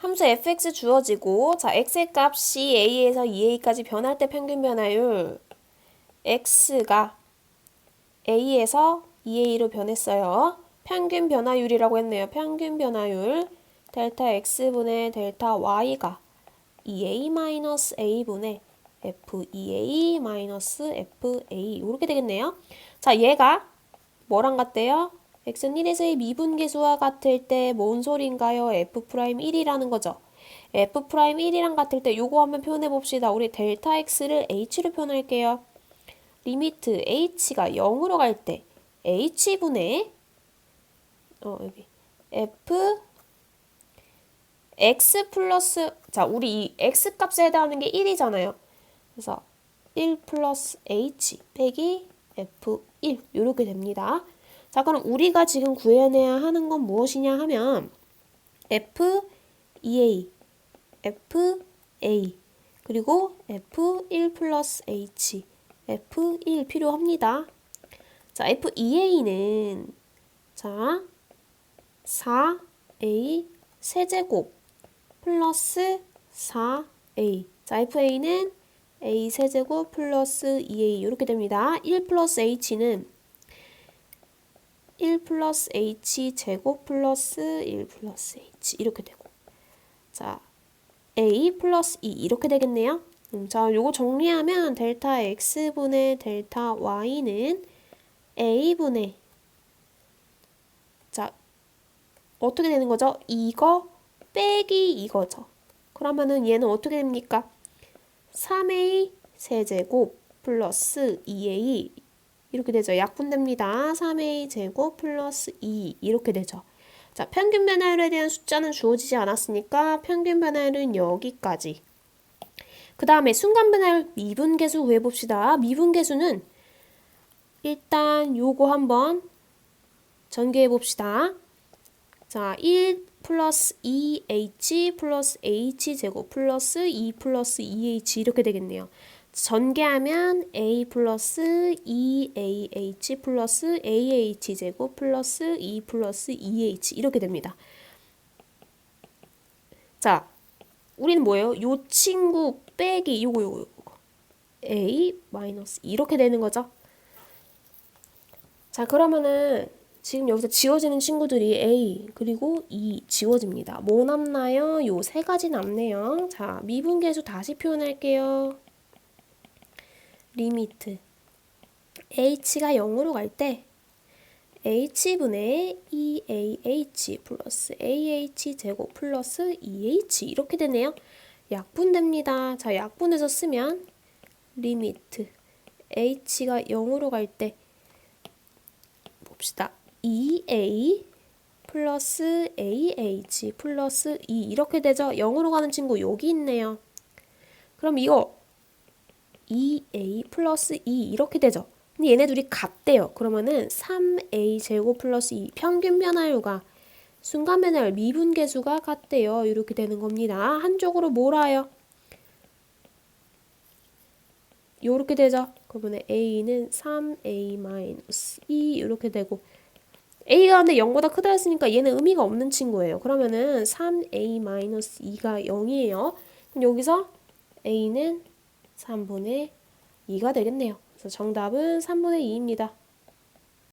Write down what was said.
함수 fx 주어지고 자 x의 값이 a에서 2a까지 변할 때 평균 변화율 x가 a에서 2a로 변했어요. 평균 변화율이라고 했네요. 평균 변화율 델타 x분의 델타 y가 2a-a분의 f2a-fa 이렇게 되겠네요. 자, 얘가 뭐랑 같대요? X는 1에서의 미분계수와 같을 때 뭔 소린가요? f'1이라는 거죠. f'1이랑 같을 때 요거 한번 표현해 봅시다. 우리 델타 x를 h로 표현할게요. 리미트 h가 0으로 갈 때 h분의 어 여기 f x 플러스 자 우리 이 x 값에 해당하는 게 1이잖아요. 그래서 1 플러스 h 빼기 f1 이렇게 됩니다. 자 그럼 우리가 지금 구해내야 하는 건 무엇이냐 하면 f2a fa 그리고 f1 플러스 h f1 필요합니다. 자 f2a는 자 4a 세제곱 플러스 4a 자 fa는 a 세제곱 플러스 2a 이렇게 됩니다. 1 플러스 h는 1 플러스 h 제곱 플러스 1 플러스 h 이렇게 되고 자 a 플러스 2 이렇게 되겠네요. 음, 자 요거 정리하면 델타 x분의 델타 y는 a분의 자 어떻게 되는 거죠? 이거 빼기 이거죠. 그러면은 얘는 어떻게 됩니까? 3a 세제곱 플러스 2a 이렇게 되죠. 약분됩니다. 3a 제곱 플러스 2 이렇게 되죠. 자, 평균 변화율에 대한 숫자는 주어지지 않았으니까 평균 변화율은 여기까지. 그 다음에 순간 변화율 미분계수 구해봅시다. 미분계수는 일단 요거 한번 전개해봅시다. 자, 1 플러스 2h 플러스 h 제곱 플러스 2 플러스 2h 이렇게 되겠네요. 전개하면 a 플러스 2ah 플러스 ah 제곱 플러스 2 플러스 2h 이렇게 됩니다. 자, 우리는 뭐예요? 요 친구 빼기 요거 요거 요거 a 마이너스 이렇게 되는 거죠. 자, 그러면은 지금 여기서 지워지는 친구들이 A 그리고 E 지워집니다. 뭐 남나요? 요 세 가지 남네요. 자, 미분계수 다시 표현할게요. 리미트 h가 0으로 갈 때 h분의 2ah 플러스 ah 제곱 플러스 2h 이렇게 되네요. 약분됩니다. 자, 약분해서 쓰면 리미트 h가 0으로 갈 때 봅시다. 2a 플러스 ah 플러스 2 이렇게 되죠. 0으로 가는 친구 여기 있네요. 그럼 이거 2a 플러스 2 이렇게 되죠. 근데 얘네 둘이 같대요. 그러면은 3a 제곱 플러스 2 평균 변화율과 순간 변화율 미분계수가 같대요. 이렇게 되는 겁니다. 한쪽으로 몰아요. 이렇게 되죠. 그러면 a는 3a-2 이렇게 되고 a가 근데 0보다 크다 했으니까 얘는 의미가 없는 친구예요. 그러면은 3a-2가 0이에요. 그럼 여기서 a는 3분의 2가 되겠네요. 그래서 정답은 3분의 2입니다.